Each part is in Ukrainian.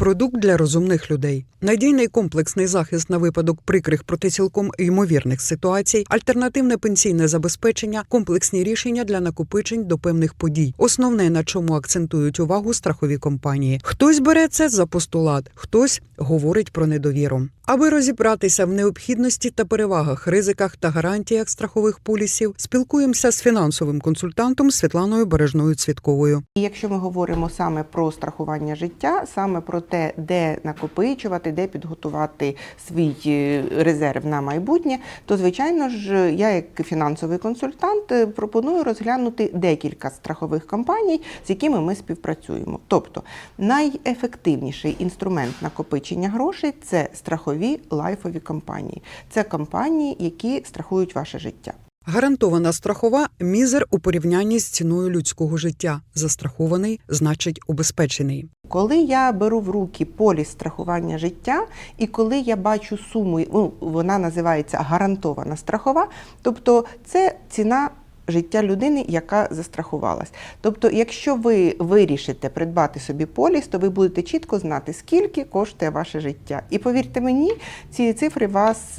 Продукт для розумних людей, надійний комплексний захист на випадок прикрих проти цілком ймовірних ситуацій, альтернативне пенсійне забезпечення, комплексні рішення для накопичень до певних подій. Основне на чому акцентують увагу страхові компанії. Хтось бере це за постулат, хтось говорить про недовіру. Аби розібратися в необхідності та перевагах, ризиках та гарантіях страхових полісів, спілкуємося з фінансовим консультантом Світланою Бережною Цвітковою. Якщо ми говоримо саме про страхування життя, саме про те, де накопичувати, де підготувати свій е, резерв на майбутнє, то звичайно ж я, як фінансовий консультант, е, пропоную розглянути декілька страхових компаній, з якими ми співпрацюємо. Тобто найефективніший інструмент накопичення грошей це страхові лайфові компанії. Це компанії, які страхують ваше життя. Гарантована страхова мізер у порівнянні з ціною людського життя. Застрахований значить убезпечений. Коли я беру в руки поліс страхування життя, і коли я бачу суму, ну, вона називається гарантована страхова, тобто це ціна. Життя людини, яка застрахувалась. Тобто, якщо ви вирішите придбати собі поліс, то ви будете чітко знати, скільки коштує ваше життя. І повірте мені, ці цифри вас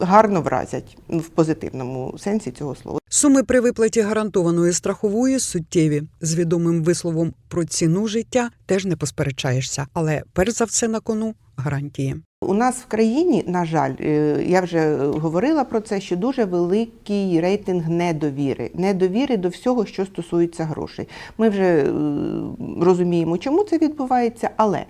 гарно вразять ну, в позитивному сенсі цього слова. Суми при виплаті гарантованої страхової суттєві з відомим висловом про ціну життя теж не посперечаєшся, але перш за все на кону гарантії. У нас в країні, на жаль, е, я вже говорила про це, що дуже великий рейтинг недовіри, недовіри до всього, що стосується грошей. Ми вже е, розуміємо, чому це відбувається, але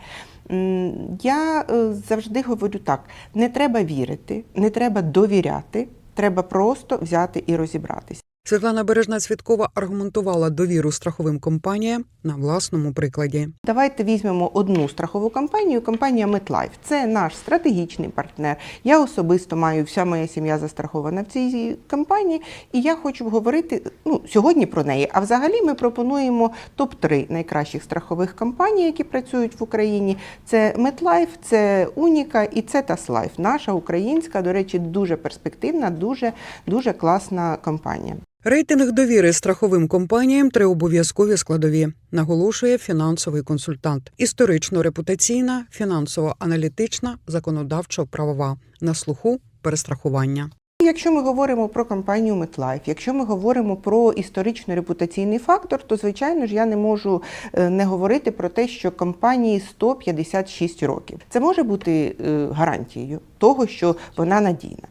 я е, завжди говорю так: не треба вірити, не треба довіряти, треба просто взяти і розібратися. Світлана Бережна Цвіткова аргументувала довіру страховим компаніям на власному прикладі. Давайте візьмемо одну страхову компанію, компанія MetLife. Це наш стратегічний партнер. Я особисто маю вся моя сім'я застрахована в цій компанії, і я хочу говорити ну, сьогодні про неї. А взагалі ми пропонуємо топ-3 найкращих страхових компаній, які працюють в Україні. Це MetLife, це Уніка і це Таслайф. Наша українська, до речі, дуже перспективна, дуже дуже класна компанія. Рейтинг довіри страховим компаніям три обов'язкові складові, наголошує фінансовий консультант. Історично-репутаційна, фінансово-аналітична, законодавчо-правова. На слуху перестрахування. Якщо ми говоримо про компанію MetLife, якщо ми говоримо про історично-репутаційний фактор, то звичайно ж я не можу е, не говорити про те, що компанії 156 років. Це може бути е, гарантією того, що вона надійна.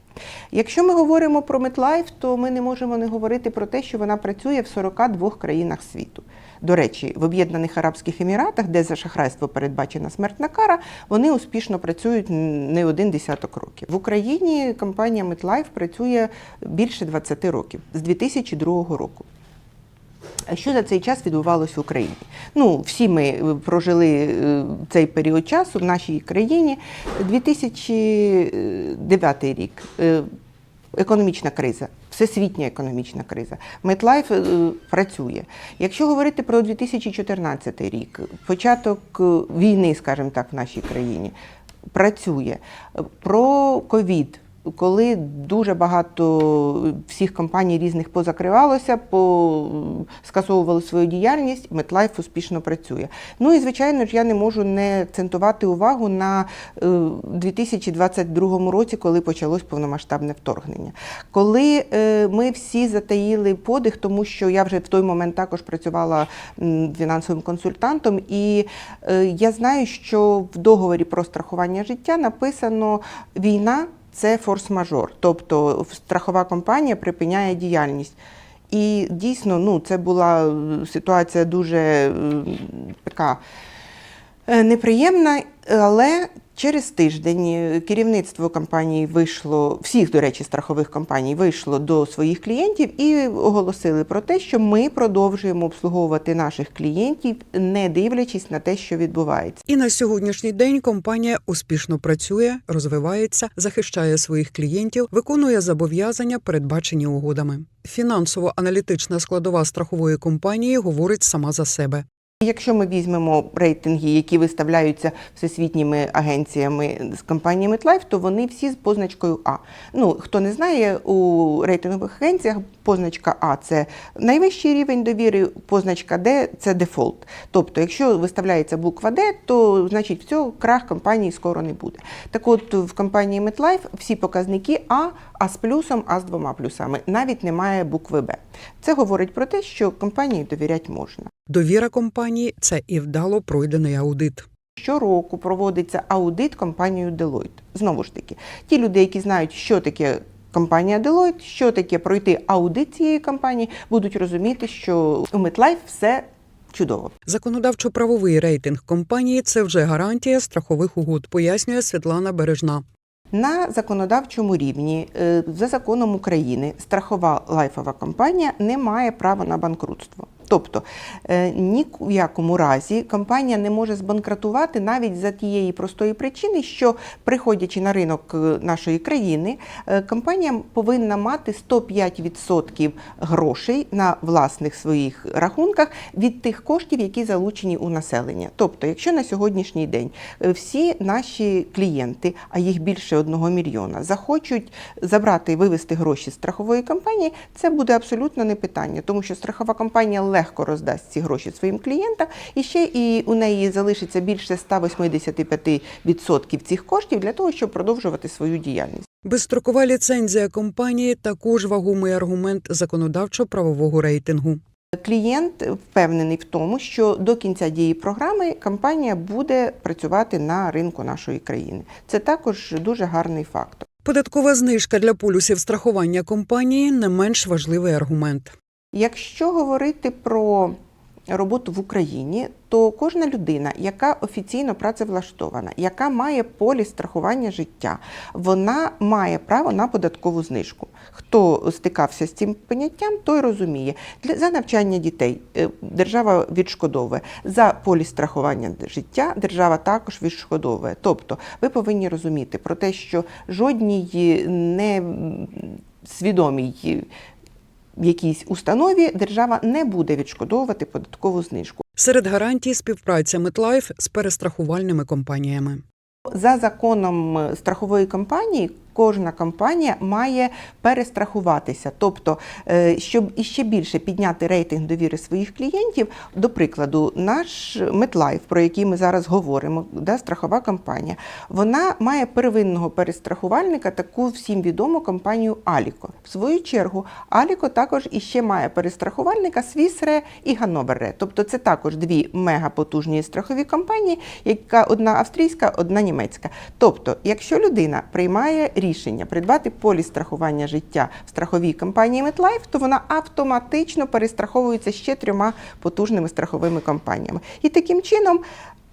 Якщо ми говоримо про MetLife, то ми не можемо не говорити про те, що вона працює в 42 країнах світу. До речі, в Об'єднаних Арабських Еміратах, де за шахрайство передбачена смертна кара, вони успішно працюють не один десяток років. В Україні компанія MetLife працює більше 20 років з 2002 року. А Що за цей час відбувалося в Україні? Ну, всі ми е, прожили е, цей період часу в нашій країні. 2009 рік. е, Економічна криза, всесвітня економічна криза. Е, працює. Якщо говорити про 2014 рік, початок війни, скажімо так, в нашій країні, працює. Про ковід. Коли дуже багато всіх компаній різних позакривалося, по скасовували свою діяльність, MetLife успішно працює. Ну і звичайно ж я не можу не акцентувати увагу на е, 2022 році, коли почалось повномасштабне вторгнення. Коли е, ми всі затаїли подих, тому що я вже в той момент також працювала фінансовим консультантом, і е, я знаю, що в договорі про страхування життя написано війна це форс-мажор, тобто страхова компанія припиняє діяльність. І дійсно, ну, це була е, ситуація дуже е, така неприємна, але через тиждень е, керівництво компанії вийшло, всіх, до речі, страхових компаній вийшло до своїх клієнтів і оголосили про те, що ми продовжуємо обслуговувати наших клієнтів, не дивлячись на те, що відбувається. І на сьогоднішній день компанія успішно працює, розвивається, захищає своїх клієнтів, виконує зобов'язання, передбачені угодами. Фінансово-аналітична складова страхової компанії говорить сама за себе. Якщо ми візьмемо рейтинги, які виставляються всесвітніми агенціями з компанії MetLife, то вони всі з позначкою А. Ну хто не знає, у рейтингових агенціях позначка А це найвищий рівень довіри, позначка Д це дефолт. Тобто, якщо виставляється буква Д, то значить все, крах компанії скоро не буде. Так от в компанії MetLife всі показники А, А з плюсом, А з двома плюсами. Навіть немає букви Б. Це говорить про те, що компанії довіряти можна. Довіра компанії це і вдало пройдений аудит. Щороку проводиться аудит компанією Deloitte. Знову ж таки, ті люди, які знають, що таке компанія Deloitte, що таке пройти аудит цієї компанії, будуть розуміти, що у MetLife все чудово. Законодавчо-правовий рейтинг компанії це вже гарантія страхових угод, пояснює Світлана Бережна. На законодавчому рівні е, за законом України страхова лайфова компанія не має права на банкрутство. Тобто е, ні в якому разі компанія не може збанкрутувати навіть за тієї простої причини, що приходячи на ринок е, нашої країни, е, компанія повинна мати 105% грошей на власних своїх рахунках від тих коштів, які залучені у населення. Тобто, якщо на сьогоднішній день всі наші клієнти, а їх більше одного мільйона, захочуть забрати і вивести гроші з страхової компанії, це буде абсолютно не питання, тому що страхова компанія легко роздасть ці гроші своїм клієнтам, і ще і у неї залишиться більше 185% цих коштів для того, щоб продовжувати свою діяльність. Безстрокова ліцензія компанії також вагомий аргумент законодавчо-правового рейтингу. Клієнт впевнений в тому, що до кінця дії програми компанія буде працювати на ринку нашої країни. Це також дуже гарний фактор. Податкова знижка для полюсів страхування компанії не менш важливий аргумент. Якщо говорити про роботу в Україні, то кожна людина, яка офіційно працевлаштована, яка має поліс страхування життя, вона має право на податкову знижку. Хто стикався з цим поняттям, той розуміє. За навчання дітей е, держава відшкодовує за поліс страхування життя. Держава також відшкодовує. Тобто, ви повинні розуміти про те, що жодній не свідомій якійсь установі держава не буде відшкодовувати податкову знижку. Серед гарантій співпраця MetLife з перестрахувальними компаніями. За законом страхової компанії кожна компанія має перестрахуватися. Тобто, е, щоб іще більше підняти рейтинг довіри своїх клієнтів, до прикладу, наш MetLife, про який ми зараз говоримо, да, страхова компанія, вона має первинного перестрахувальника, таку всім відому компанію Аліко. В свою чергу, Аліко також іще має перестрахувальника Свісре і Ганноверре. Тобто це також дві мегапотужні страхові компанії, яка одна австрійська, одна німецька. Тобто, якщо людина приймає рішення придбати поліс страхування життя в страховій компанії MetLife, то вона автоматично перестраховується ще трьома потужними страховими компаніями. І таким чином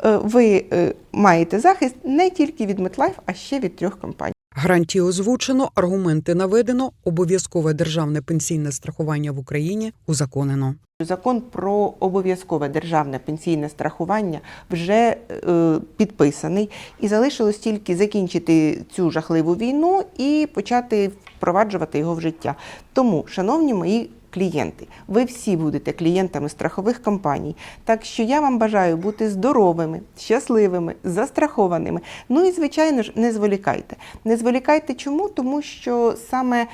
е, ви е, маєте захист не тільки від MetLife, а ще від трьох компаній. Гарантії озвучено, аргументи наведено, обов'язкове державне пенсійне страхування в Україні узаконено. Закон про обов'язкове державне пенсійне страхування вже е, підписаний, і залишилось тільки закінчити цю жахливу війну і почати впроваджувати його в життя. Тому, шановні мої клієнти, ви всі будете клієнтами страхових компаній. Так що я вам бажаю бути здоровими, щасливими, застрахованими. Ну і звичайно ж, не зволікайте. Не зволікайте чому? Тому що саме е,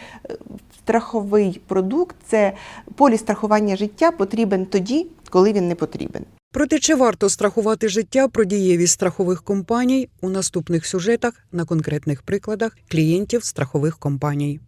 страховий продукт це поліс страхування життя потрібен тоді, коли він не потрібен. Проте чи варто страхувати життя про дієвість страхових компаній у наступних сюжетах на конкретних прикладах клієнтів страхових компаній?